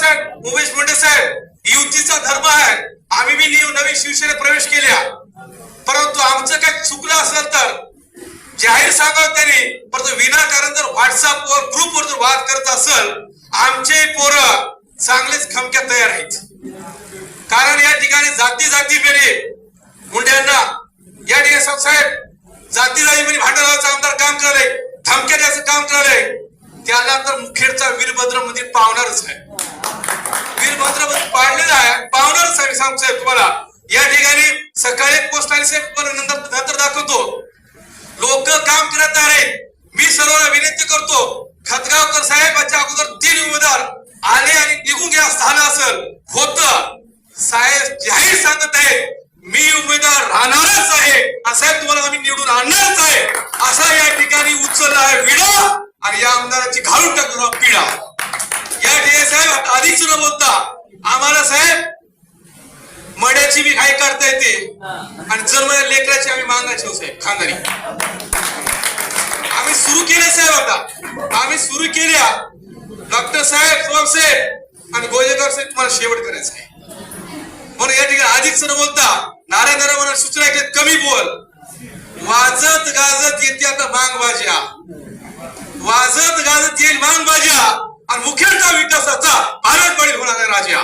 साहेब उमेश मुंडे साहेब युतीचा धर्म आहे. आम्ही बी न्यू नवीन शिवसेनेत प्रवेश केल्या. परंतु आमचं काही चुकलं असेल तर जाहीर सांगावं त्यांनी परंतु विनाकारण जर व्हॉट्सअपवर ग्रुपवर जर वाद करत असेल आमचे पोरं चांगलेच खमक्या तयार आहेत. कारण या ठिकाणी जाती जाती मेरे मुंड्यांना. या ठिकाणी साहेब जाती जाती म्हणजे भांडणाचं आमदार काम करले धमक्या द्यायचं काम करले त्यानंतर मुखेडचा वीरभद्र मंदिर पावणारच आहे सांगतो साहेब तुम्हाला. या ठिकाणी सकाळी पोस्ट आली साहेब पण नंतर नंतर दाखवतो. लोक काम करत आहेत मी सर्वांना विनंती करतो खतगावकर साहेबांच्या अगोदर तीन उमेदवार आले आणि निघून गेला झालं असेल. होत. साहेब जाहीर सांगत आहे मी उमेदवार राहणारच आहे. आणि साहेब तुम्हाला आम्ही निवडून आणणारच आहे. असा या ठिकाणी उचलला आहे विडा आणि या आमदाराची घालून टाकलो पिढा या ठिकाणी साहेब अधिक न बोलता आम्हाला साहेब मड्याची बी घाई करता आणि आणि जन्म लेकराची आम्ही मागायची साहेब खानदारी आम्ही सुरू केले साहेब आता. आम्ही सुरू केल्या डॉक्टर साहेब सोम साहेब आणि गोजेकर साहेब तुम्हाला शेवट करायचं आहे. म्हणून या ठिकाणी अधिक न बोलता नारायण सूचना केली कमी बोल. वाजत गाजत येते आता मांग बाज्या वाजत गाजत येईल मांग बाज्या आणि मुख्यतः विकासाचा भारत बळी होणार राजा.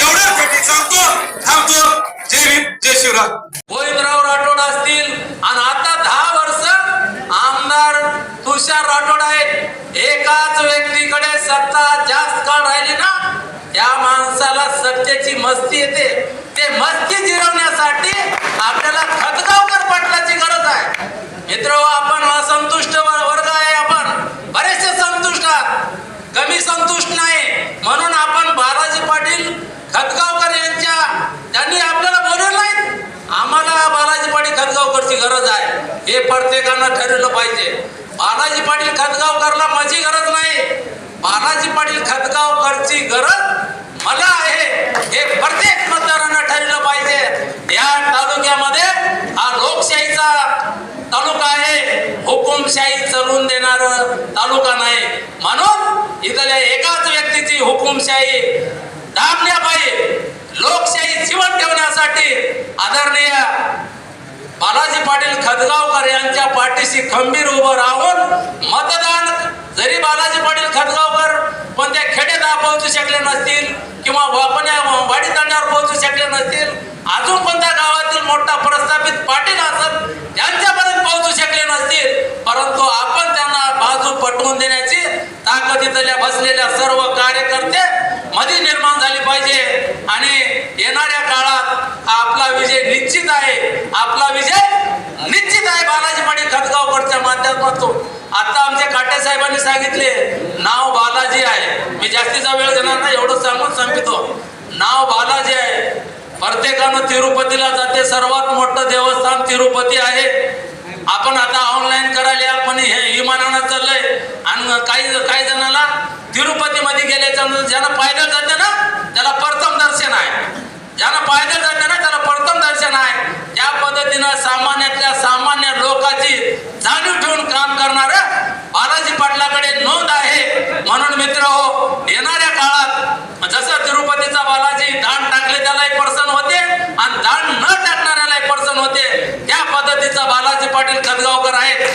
एवढ्यासाठी सांगतो थांबतो. जय भीम जय शिवराज जास्त राहिली ना या माणसाला सत्याची मस्ती येते. ते मस्ती जिरवण्यासाठी आपल्याला खतगावकर पटलाची गरज आहे. मित्र हो, आपण असंतुष्ट वर्ग आहे आपण. बरेचसे संतुष्ट आहात. कमी संतुष्ट नाही. म्हणून आपण बालाजी पाटील खतगावकर यांच्या त्यांनी आपल्याला बोलवलं नाही. आम्हाला बालाजी पाटील खतगावकरची गरज आहे. हे प्रत्येकानं ठरवलं पाहिजे. बालाजी पाटील खतगावकरला माझी गरज नाही. बालाजी पाटील खतगावकरची गरज मला आहे. हे प्रत्येक मतदारानं ठरलं पाहिजे. या तालुक्यामध्ये हा लोकशाहीचा तालुका आहे. हुकुमशाही चलून देणार तालुका नाही. म्हणून इथल्या एकाच व्यक्तीची हुकुमशाही दाबण्यापायी लोकशाही जीवन ठेवण्यासाठी आदरणीय बालाजी पाटील खतगावकर यांच्या पाठीशी खंबीर उभं राहून मतदान जरी बालाजी पाटील पण त्या खेड्यात पोहोचू शकले नसतील किंवा वापण्या वाडी तांड्यावर पोहोचू शकले नसतील अजून कोणत्या गावातील मोठा प्रस्थापित पाटील असत त्यांच्यापर्यंत पोहोचू शकले नसतील परंतु आपण त्यांना बाजू पटवून देण्याची ताकद इथल्या बसलेल्या सर्व कार्यकर्ते मध्ये निर्माण झाली पाहिजे आणि येणाऱ्या काळात आपला विजय निश्चित आहे आपला विजय निश्चित आहे बालाजी पाटील खतगावकरच्या माध्यमातून आता आमचे काटे साहेबांनी सांगितले नाव बालाजी आहे मी जास्तीचा एवढं सांगून सांगितो. नाव बालाजी आहे. प्रत्येकानं तिरुपतीला जाते. सर्वात मोठं देवस्थान तिरुपती आहे. आपण आता ऑनलाईन करायला पण हे विमानानं चाललंय. आणि काही काही जणाला तिरुपतीमध्ये गेल्याच्यानंतर ज्यांना पायदळ जाते ना त्याला प्रथम दर्शन आहे. ज्यांना पायदळ जाते ना त्याला प्रथम दर्शन आहे. त्या पद्धतीनं सामान सामान्य लोकांची जाणीव ठेवून काम करणार बालाजी पाटलाकडे नोंद आहे म्हणून मित्र हो येणाऱ्या काळात जसं तिरुपतीचा बालाजी दान टाकले त्याला एक पर्सन होते आणि दान न टाकणाऱ्याला एक पर्सन होते त्या पद्धतीचा बालाजी पाटील खतगावकर आहेत.